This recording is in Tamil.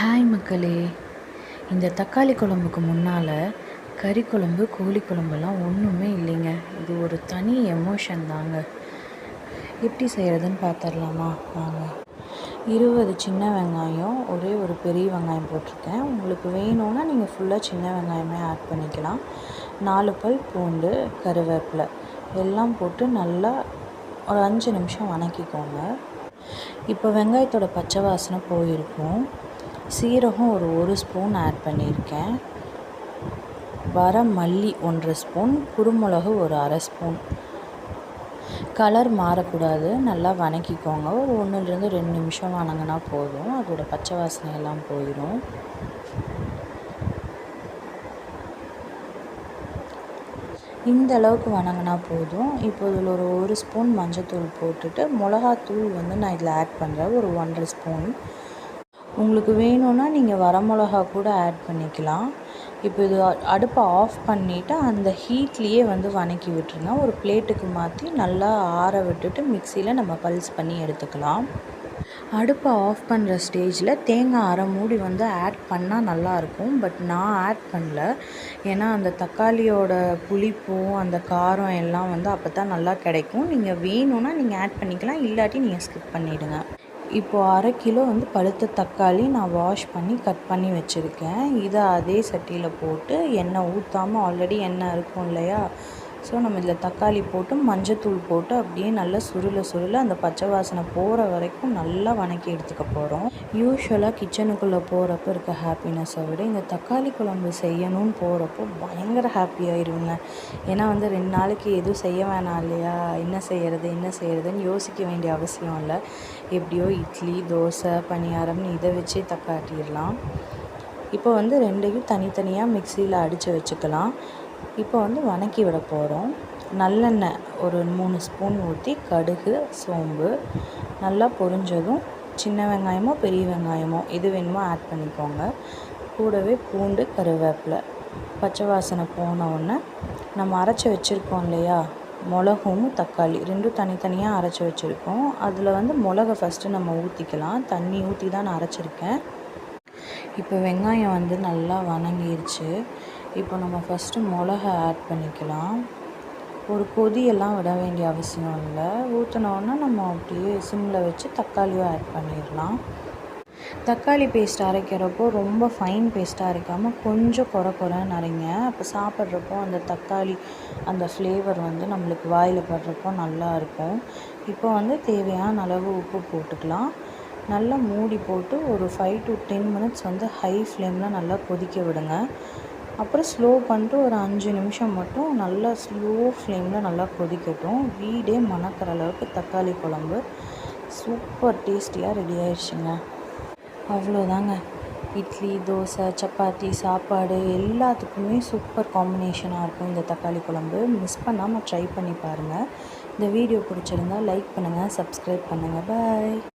ஹாய் மக்களே. இந்த தக்காளி குழம்புக்கு முன்னால் கறி குழம்பு கோழி குழம்புலாம் ஒன்றுமே இல்லைங்க. இது ஒரு தனி எமோஷன் தாங்க. எப்படி செய்கிறதுன்னு பார்த்துடலாமா வாங்க. இருபது சின்ன வெங்காயம் ஒரே ஒரு பெரிய வெங்காயம் போட்டிருக்கேன். உங்களுக்கு வேணும்னா நீங்கள் ஃபுல்லாக சின்ன வெங்காயமே ஆட் பண்ணிக்கலாம். நாலு பல் பூண்டு கருவேப்பிலை எல்லாம் போட்டு நல்லா ஒரு அஞ்சு நிமிஷம் வணக்கிக்கோங்க. இப்போ வெங்காயத்தோட பச்சை வாசனை போயிருக்கும். சீரகம் ஒரு ஒரு ஸ்பூன் ஆட் பண்ணியிருக்கேன். வர மல்லி ஒன்றரை ஸ்பூன் குருமிளகு ஒரு அரை ஸ்பூன். கலர் மாறக்கூடாது நல்லா வணக்கிக்கோங்க. ஒரு ஒன்றுலேருந்து ரெண்டு நிமிஷம் வணங்கினா போதும். அதோட பச்சை வாசனை எல்லாம் போயிடும் இந்த அளவுக்கு வணங்கினா போதும். இப்போ இதில் ஒரு ஒரு ஸ்பூன் மஞ்சத்தூள் போட்டுட்டு மிளகாத்தூள் வந்து நான் இதில் ஆட் பண்ணுறேன் ஒரு ஒன்றரை ஸ்பூன். உங்களுக்கு வேணும்னா நீங்கள் வரமிளகா கூட ஆட் பண்ணிக்கலாம். இப்போ இது அடுப்பை ஆஃப் பண்ணிவிட்டு அந்த ஹீட்லேயே வந்து வணக்கி விட்டுருங்க. ஒரு பிளேட்டுக்கு மாற்றி நல்லா ஆற விட்டுட்டு மிக்சியில் நம்ம பல்ஸ் பண்ணி எடுத்துக்கலாம். அடுப்பை ஆஃப் பண்ணுற ஸ்டேஜில் தேங்காய் அரை மூடி வந்து ஆட் பண்ணால் நல்லாயிருக்கும் பட் நான் ஆட் பண்ணல. ஏன்னா அந்த தக்காளியோட புளிப்பும் அந்த காரம் எல்லாம் வந்து அப்போ தான் நல்லா கிடைக்கும். நீங்கள் வேணும்னா நீங்கள் ஆட் பண்ணிக்கலாம். இல்லாட்டி நீங்கள் ஸ்கிப் பண்ணிவிடுங்க இப்போது அரை கிலோ வந்து பழுத்த தக்காளி நான் வாஷ் பண்ணி கட் பண்ணி வச்சுருக்கேன். இதை அதே சட்டியில் போட்டு எண்ணெய் ஊற்றாமல் ஆல்ரெடி எண்ணெய் இருக்கும் இல்லையா? ஸோ நம்ம இதில் தக்காளி போட்டு மஞ்சத்தூள் போட்டு அப்படியே நல்லா சுருள சுருள அந்த பச்சை வாசனை போகிற வரைக்கும் நல்லா வணக்கி எடுத்துக்க போகிறோம் யூஸ்வலாக கிச்சனுக்குள்ளே போகிறப்ப இருக்க ஹாப்பினஸை விட இந்த தக்காளி குழம்பு செய்யணும்னு போகிறப்போ பயங்கர ஹாப்பியாகிடுங்க ஏன்னா வந்து ரெண்டு நாளைக்கு எதுவும் செய்ய வேணாம் இல்லையா? என்ன செய்கிறது என்ன செய்கிறதுன்னு யோசிக்க வேண்டிய அவசியம் இல்லை. எப்படியோ இட்லி தோசை பணியாரம்னு இதை வச்சே தக்காட்டிடலாம். இப்போ வந்து ரெண்டையும் தனித்தனியாக மிக்சியில் அடித்து வச்சுக்கலாம். இப்போ வந்து வணக்கி விட போகிறோம் நல்லெண்ணெய் ஒரு மூணு ஸ்பூன் ஊற்றி கடுகு சோம்பு நல்லா பொரிஞ்சதும் சின்ன வெங்காயமோ பெரிய வெங்காயமோ எது வேணுமோ ஆட் பண்ணிக்கோங்க. கூடவே பூண்டு கருவேப்பிலை பச்சை வாசனை போன உடனே நம்ம அரைச்சி வச்சுருக்கோம் இல்லையா? மிளகும் தக்காளி ரெண்டும் தனித்தனியாக அரைச்சி வச்சுருக்கோம். அதில் வந்து மிளகை ஃபஸ்ட்டு நம்ம ஊற்றிக்கலாம் தண்ணி ஊற்றி தான் நான் அரைச்சிருக்கேன். இப்போ வெங்காயம் வந்து நல்லா வணங்கிருச்சு. இப்போ நம்ம ஃபஸ்ட்டு மிளகா ஆட் பண்ணிக்கலாம். ஒரு கொதியெல்லாம் விட வேண்டிய அவசியம் இல்லை. ஊற்றினோன்னா நம்ம அப்படியே சிம்மில் வச்சு தக்காளியும் ஆட் பண்ணிடலாம். தக்காளி பேஸ்ட் அரைக்கிறப்போ ரொம்ப ஃபைன் பேஸ்ட்டாக அரைக்காமல் கொஞ்சம் குறை குறைன்னு அரைங்க. அப்போ சாப்பிட்றப்போ அந்த தக்காளி அந்த ஃப்ளேவர் வந்து நம்மளுக்கு வாயில் படுறப்போ நல்லா இருக்கும். இப்போ வந்து தேவையான அளவு உப்பு போட்டுக்கலாம். நல்லா மூடி போட்டு ஒரு ஃபைவ் டு டென் மினிட்ஸ் வந்து ஹை ஃப்ளேமில் நல்லா கொதிக்க விடுங்க. அப்புறம் ஸ்லோ பண்ணிட்டு ஒரு அஞ்சு நிமிஷம் மட்டும் நல்லா ஸ்லோ ஃப்ளேமில் நல்லா கொதிக்கட்டும். வீடே மணக்கிற அளவுக்கு தக்காளி குழம்பு சூப்பர் டேஸ்டியாக ரெடி ஆயிடுச்சுங்க. அவ்வளோதாங்க இட்லி தோசை சப்பாத்தி சாப்பாடு எல்லாத்துக்குமே சூப்பர் காம்பினேஷனாக இருக்கும் இந்த தக்காளி குழம்பு. மிஸ் பண்ணாமல் ட்ரை பண்ணி பாருங்கள் இந்த வீடியோ பிடிச்சிருந்தா லைக் பண்ணுங்கள் சப்ஸ்கிரைப் பண்ணுங்கள் பாய்